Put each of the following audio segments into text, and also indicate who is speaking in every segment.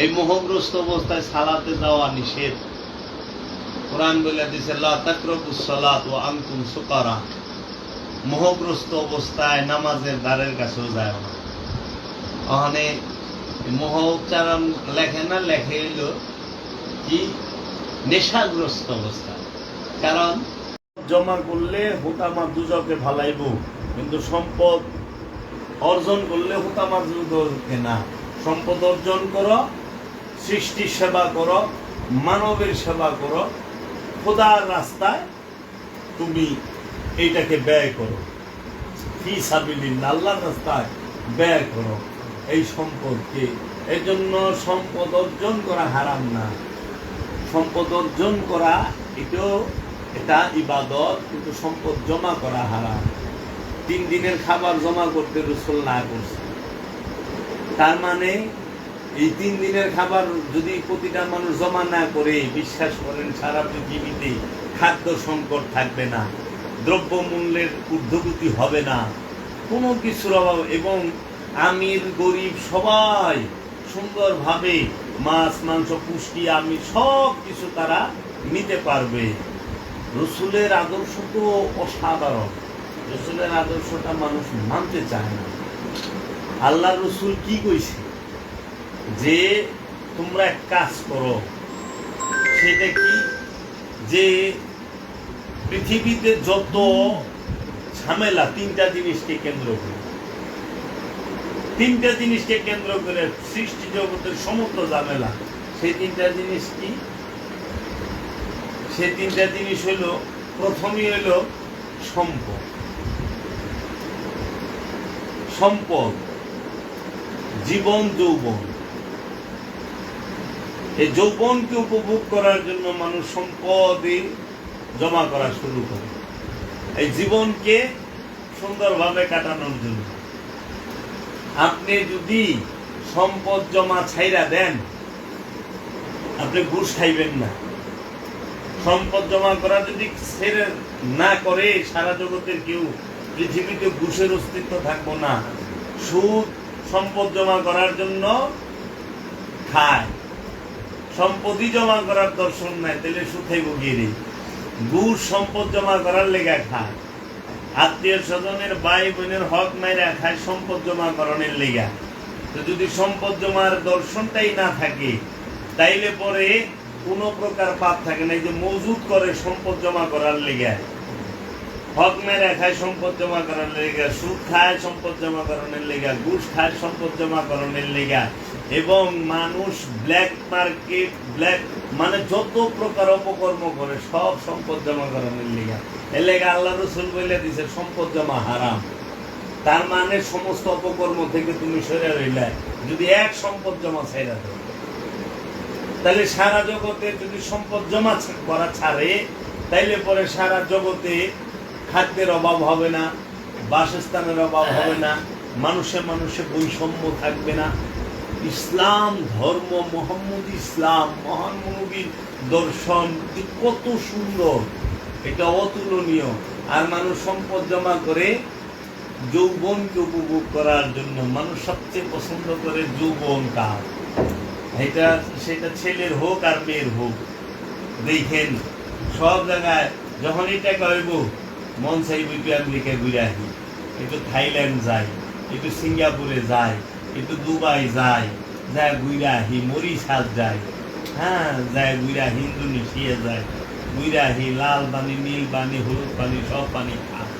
Speaker 1: এই মোহগ্রস্ত অবস্থায় সালাতে যাওয়া নিষেধ। কোরআন বলে দিছে সালাত আনতুম সুকারা। মোহগ্রস্ত অবস্থায় নামাজের দ্বারের কাছেও যায় না। ওখানে মোহ উচ্চারণ লেখে না, লেখে হইল কি? নেশাগ্রস্ত অবস্থা। কারণ জমা করলে হুতামা দুজকে ভালাইব কিন্তু সম্পদ অর্জন করলে হুতামা দুজকে না। সম্পদ অর্জন করো সৃষ্টির সেবা করো, মানবের সেবা করো, খোদার রাস্তায় তুমি এইটাকে ব্যয় করো। ফি সাবিলিল্লাহ, আল্লাহর রাস্তায় ব্যয় করো এই সম্পদকে। এই জন্য সম্পদ অর্জন করা হারাম না। সম্পদ অর্জন করা এটাও এটা ইবাদত, কিন্তু সম্পদ জমা করা হারাম। তিন দিনের খাবার জমা করতে রসুল না করছে। তার মানে এই তিন দিনের খাবার যদি প্রতিটা মানুষ জমা না করে বিশ্বাস করেন, সারা পৃথিবীতে খাদ্য সংকট থাকবে না দ্রব্য মূল্যের ঊর্ধ্বগতি হবে না। কোনো কিছুর অভাব এবং আমির, গরিব সবাই সুন্দরভাবে মাছ, মাংস, পুষ্টি আমি সব কিছু তারা নিতে পারবে। রসুলের আদর্শ তো অসাধারণ। রসুলের আদর্শটা মানুষ মানতে চায় না। আল্লাহ রসুল কি কইছে? যে তোমরা এক কাজ করো, সেটা কি? যে পৃথিবীতে যত ঝামেলা, তিনটা জিনিসকে কেন্দ্র করে, তিনটা জিনিসকে কেন্দ্র করে সৃষ্টি জগতের সমস্ত ঝামেলা, সেই তিনটা জিনিস কি? সে তিনটা জিনিস হইল প্রথমই হইল সম্পদ। সম্পদ, জীবন, যৌবন। এই যৌবনকে উপভোগ করার জন্য মানুষ সম্পদই জমা করা শুরু করে। এই জীবনকে সুন্দরভাবে কাটানোর জন্য। আপনি যদি সম্পদ জমা ছাইরা দেন, আপনি ঘুষ খাইবেন না। সম্পদ জমা করা যদি ছেড়ে না করে, সারা জগতের কেউ পৃথিবীতে ঘুষের অস্তিত্ব থাকব না। সুদ সম্পদ জমা করার জন্য খায়। সম্পত্তি জমা করার দর্শন নাই, তাহলে সুথাই গিয়ে ঘুষ সম্পদ জমা করার লেগা খায়। আত্মীয় স্বজনের ভাই বোনের হক মাইরা খায় সম্পদ জমা করণের লেগা। তো যদি সম্পদ জমার দর্শনটাই না থাকে, তাইলে পরে কোনো প্রকার পাপ থাকে না। যে মজুদ করে সম্পদ জমা করার লেগা। হক মেরে খায় সম্পদ জমা করার লেগা, সুদ খায় সম্পদ জমা করানোর লেগা, ঘুষ খায় সম্পদ জমা করানোর লেগা। এবং মানুষ ব্ল্যাক মার্কেট ব্ল্যাক মানে যত প্রকার অপকর্ম করে, সব সম্পদ জমা করানোর লেগা। এর আল্লাহ রসুল বলে দিছে, সম্পদ জমা হারাম। তার মানে সমস্ত অপকর্ম থেকে তুমি সরে রইলে। যদি এক সম্পদ জমা ছাইরা দেয়। তাহলে সারা জগতে যদি সম্পদ জমা করা ছাড়ে, তাইলে পরে সারা জগতে খাদ্যের অভাব হবে না, বাসস্থানের অভাব হবে না, মানুষে মানুষে বৈষম্য থাকবে না। ইসলাম, ধর্ম, মোহাম্মদ ইসলাম, মহান নবীর দর্শন কত সুন্দর, এটা অতুলনীয়। আর মানুষ সম্পদ জমা করে যৌবনকে উপভোগ করার জন্য মানুষ সবচেয়ে পছন্দ করে যৌবন কাল এটা, সেটা ছেলের হোক আর মেয়ের হোক। দেখেন, সব জায়গায় যখন এটা কইব মন চাইব একটু আমেরিকা ঘুরে আসি, একটু থাইল্যান্ড যাই, একটু সিঙ্গাপুরে যায় একটু দুবাই যায় যায় ঘুরে আহি মরিশাস যায়। হ্যাঁ যায় ঘুরে আহি ইন্দোনেশিয়া যায়। আহি লাল পানি নীল পানি হলুদ পানি সব পানি খায়।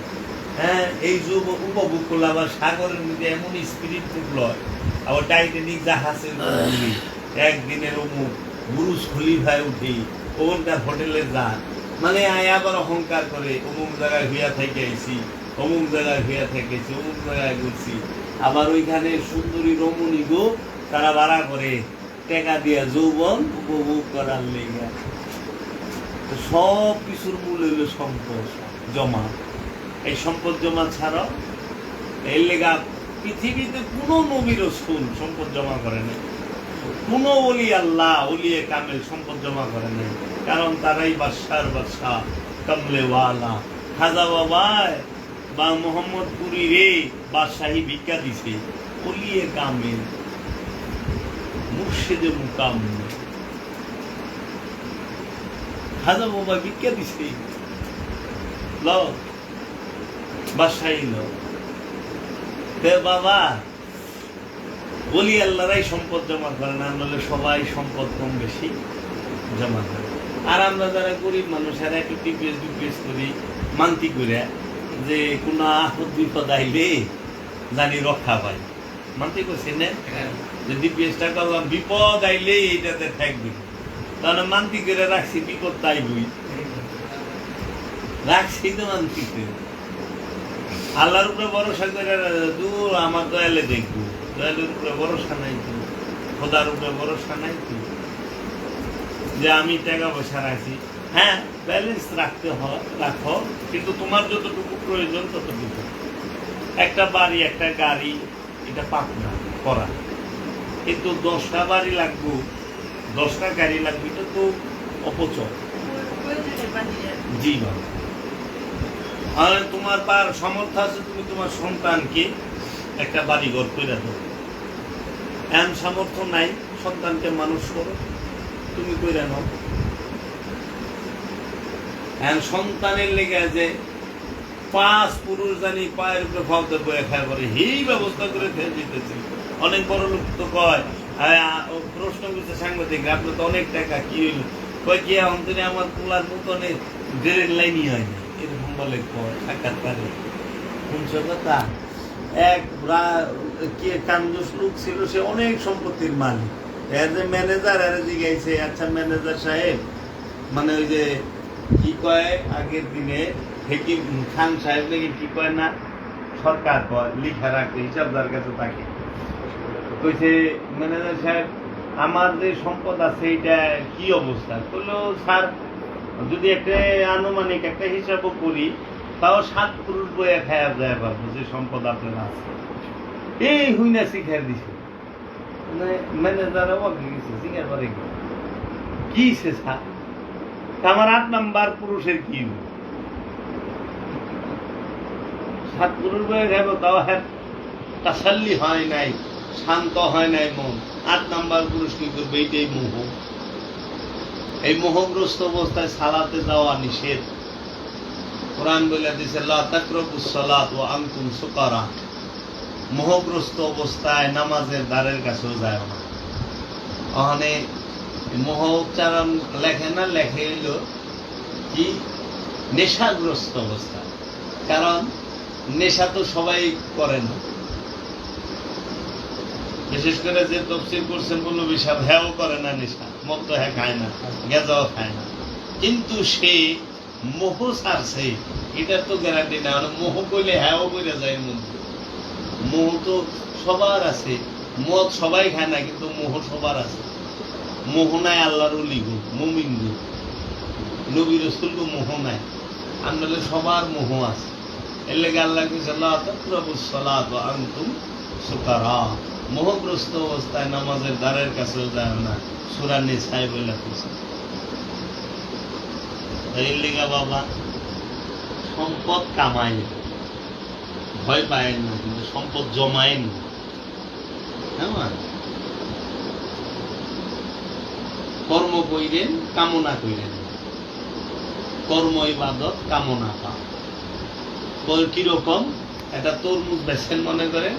Speaker 1: হ্যাঁ এই যুব উপভোগ করলে আবার সাগরের মধ্যে এমন স্পিরিট ফুটল। আবার টাইটানিক জাহাজে উঠলি, একদিনের অমুক বুরুজ খলিফায় উঠি ওখানকার হোটেলে যা মানে আয় আবার অহংকার করে অমুক জায়গায় হইয়া থেকে আইছি অমুক জায়গায় হইয়া থেকেছি অমুক জায়গায় ঘুরছি। আবার ওইখানে সুন্দরী রমণী গো, তারা ভাড়া করে টেকা দিয়া যৌবন উপভোগ করার লেগে সব কিছুর মূল হইল সম্পদ, জমা। এই সম্পদ জমা ছাড়াও এর লেগা পৃথিবীতে কোনো নবীর রসুল সম্পদ জমা করে নাই। কোনো অলি আল্লাহ অলিয়ে কামেল সম্পদ জমা করে নাই। কারণ তারাই বাদশার বাদশাহ কামলেওয়ালা খাজা বাবায় বা মোহাম্মদ পুরী রে বাদশাহী ভিক্ষা দিছে অলিয়ে কামেল মুর্শিদে মুকাম। খাজা বাবা বিজ্ঞা দিছে। ল বাসাই ল বাবা, বলি আল্লাহরাই সম্পদ জমা করে না নাহলে সবাই সম্পদ কম বেশি জমা করে। আর আমরা যারা গরিব মানুষেরা একটু টিপিএস ডিপিএস করি, মান্তি করে যে কোনো বিপদ আইলে জানি রক্ষা পাই মান্তি করছি না? যে ডিপিএসটা করলাম বিপদ আইলে এটাতে থাকবে। তাহলে মান্তি করে রাখছি বিপদ তাই বই। রাখছি তো মানতি করে আল্লাহর উপরে ভরসা করে দূর আমার দয়ালে দেখব। দয়ালের উপরে ভরসা নাই তো। খোদার উপরে ভরসা নাই তো। যে আমি টাকা পয়সা রাখি হ্যাঁ ব্যালেন্স রাখতে হয় রাখো, কিন্তু তোমার যতটুকু প্রয়োজন ততটুকু। একটা বাড়ি, একটা গাড়ি, এটা পাপ না, করা। কিন্তু দশটা বাড়ি লাগবো, দশটা গাড়ি লাগবে, এটা তো অপচয়। জি বাবা আর তোমার পার সামর্থ্য আছে, তুমি তোমার সন্তানকে একটা বাড়ি ঘর করে দাও। এমন সামর্থ্য নাই, সন্তানকে মানুষ করো, তুমি কইরা নাও। এখন সন্তানের লেগে যে পাঁচ পুরুষ জানি পায়ের উপরে ফালতে বয়ে খায় পরে এই ব্যবস্থা করে ফেল দিতেছি। অনেক বড় লোক তো কয় আয়, প্রশ্ন করছে সাংবাদিক আপনি তো অনেক টাকা কি হইল? কয় কি এখন তুমি আমার পোলার মতনে গ্রেড লাইনই হয় না। এরকম বলে কয় সাক্ষাৎকারে। শুনছো কথা? এক কি কান্দুস লোক ছিল সে অনেক সম্পত্তির মালিক। এর যে ম্যানেজার এর জিগাইছে আচ্ছা ম্যানেজার সাহেব মানে ওই যে কি কয় আগের দিনে হেকিম খান সাহেব নাকি কি কয় না? সরকার কয়, লিখা রাখে হিসাবদার কাছে থাকে। কইছে, ম্যানেজার সাহেব, আমার যে সম্পদ আছে এটা কি অবস্থা? বলল স্যার, যদি একটা আনুমানিক একটা হিসাবও করি, তাও সাত পুরুষ বইয়া খায়া যায় পারব যে সম্পদ আপনার আছে। এই হুইনা শিখার দিছে। মানে ম্যানেজার অবাক গেছে শিখার পরে কি? সে স্যার? আমার আট নাম্বার পুরুষের কি? সাত পুরুষ বয়ে খাইব তাও হ্যাঁ তাসাল্লি হয় নাই, শান্ত হয় নাই মন। আট নাম্বার পুরুষ কি করবে? এইটাই মোহ। এই মোহগ্রস্ত অবস্থায় সালাতে যাওয়া নিষেধ। কোরআন বলে দিছে, লা তাকরাবুস সালাত ওয়া আনতুম সুকারা। মোহগ্রস্ত অবস্থায় নামাজের দ্বারের কাছেও যায় না। ওখানে মোহ উচ্চারণ লেখে না লেখে হইল কি? নেশাগ্রস্ত অবস্থা। কারণ নেশা তো সবাই করে না। বিশেষ করে যে তফসিল করছেন বলল বিষাদ হ্যাও করে না নেশা, মদ তো হ্যাঁ খায় না, গেজাও খায় না। কিন্তু সে মোহ ছাড়ছে এটার তো গ্যারান্টি না মানে মোহ কইলে হ্যাও করে যায় মধ্যে মোহ তো সবার আছে, মদ সবাই খায় না, কিন্তু মোহ সবার আছে। মোহ নাই আল্লাহর লিগু মুমিন গু। নবী রসুল গু মোহ নাই সবার মোহ আছে। এর লেগে আল্লাহ সালাত আনতুম সুকারা। মোহগ্রস্ত অবস্থায় নামাজের দ্বারের কাছেও যায় না। সূরা নিসায় বলে এর বাবা, সম্পদ কামাই ভয় পায় না, কিন্তু সম্পদ জমায় না। হ্যাঁ কর্ম কইরেন কামনা কইরেন। কর্ম ইবাদত কামনা পা। বল কীরকম? একটা তরমুজ বেছেন মনে করে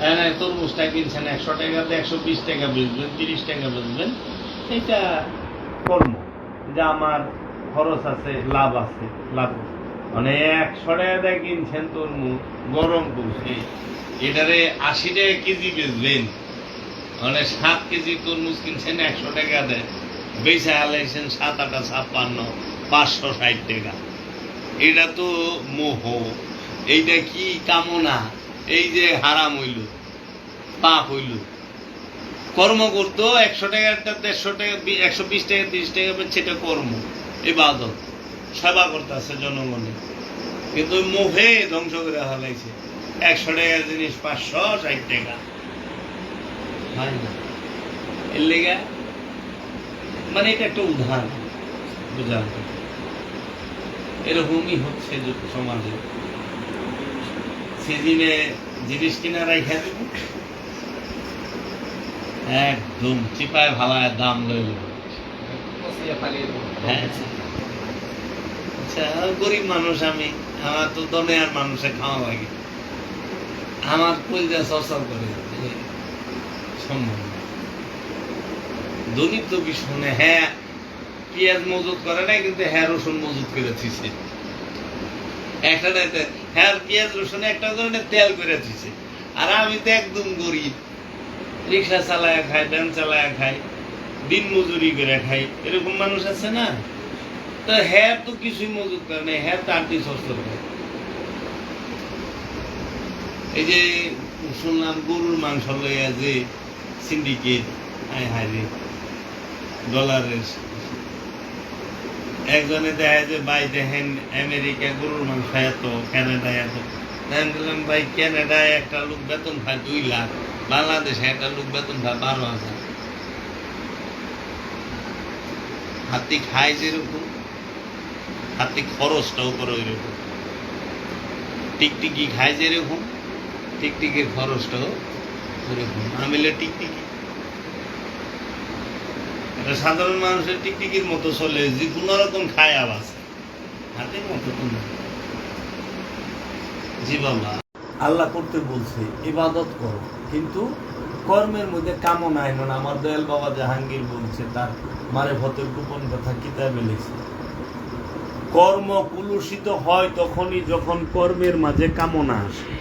Speaker 1: হ্যাঁ না, তরমুজটা কিনছেন একশো টাকাতে একশো বিশ টাকা বেচবেন তিরিশ টাকা বেচবেন। এটা কর্ম। যে আমার খরচ আছে লাভ আছে লাভ মানে একশো টাকা কিনছেন তরমুজ গরম করছে। এটারে আশি টাকা কেজি বেচবেন। মানে সাত কেজি তরমুজ কিনছেন একশো টাকা দেয়। বেচা হালাইছেন সাত আটা ছাপ্পান্ন, পাঁচশো ষাট টাকা। এটা তো মোহ। এইটা কি কামনা? এই যে হারাম হইল, পাপ হইল। কর্ম করতো একশো টাকাটা দেড়শো টাকা একশো বিশ টাকা, তিরিশ টাকা এটা কর্ম এবাদত সেবা করতে আছে জনগণে। কিন্তু মোহে ধ্বংস করে হালাইছে একশো টাকার জিনিস পাঁচশো ষাট টাকা। হয় না লেগে মানে এটা একটা উদাহরণ বুঝার এরকমই হচ্ছে সমাজে সেদিনে জিনিস কিনা রাইখা দেব একদম চিপায় ভালায় দাম লইল আচ্ছা গরিব মানুষ আমি আমার তো দনে আর মানুষে খাওয়া লাগে আমার কলজা চর্চা করে সম্ভব না। দলিত কি হ্যাঁ পেঁয়াজ মজুত করে না কিন্তু হ্যাঁ রসুন মজুত করে থিছে একটা হ্যাঁ রসুন একটা করে না তেল করে থিছে আর আমি তো একদম গরিব। রিক্সা চালায় খাই চালায় খাই, দিন মজুরি করে খাই, এরকম মানুষ আছে না? তো হ্যাঁ তো কিছুই মজুত করে না হ্যাঁ তো করে। এই যে শুনলাম গরুর মাংস লইয়া যে সিন্ডিকেট হায় হায় ডলারের একজনে দেখা যে, ভাই, দেখেন, আমেরিকা গরুর মাংস এত কানাডায় এত। আমি বললাম, ভাই কানাডায় একটা লোক বেতন পায় দুই লাখ, বাংলাদেশে একটা লোক বেতন পায় বারো হাজার। হাতি খায় যেরকম, হাতি খরচটাও করে ওই রকম টিকটিকি খায় যেরকম, টিকটিকির খরচটাও ওরকম আমিলে টিকটিকি। এটা সাধারণ মানুষের টিকটিকির মতো চলে যে কোনো রকম খায় আওয়াজ। হাতের মতো তো না। জি আল্লাহ করতে বলছে, ইবাদত করো। কিন্তু কর্মের মধ্যে কামনা আইন না আমার দয়াল বাবা জাহাঙ্গীর বলছে, তার মারে ভতের গোপন কথা কিতাবে লিখছে। কর্ম কুলুষিত হয় তখনই যখন কর্মের মাঝে কামনা আসে।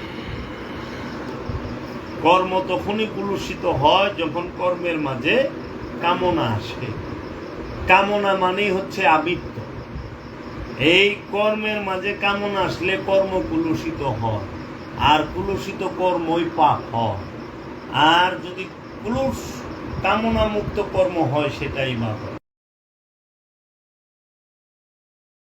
Speaker 1: কর্ম তখনই কুলুষিত হয় যখন কর্মের মাঝে কামনা আসে। কামনা মানেই হচ্ছে আবৃত্ত এই কর্মের মাঝে কামনা আসলে কর্ম কুলুষিত হয়, আর কুলুষিত কর্মই পাপ হয়। আর যদি কুলুষ কামনা মুক্ত কর্ম হয়, সেটাই পাপ হয়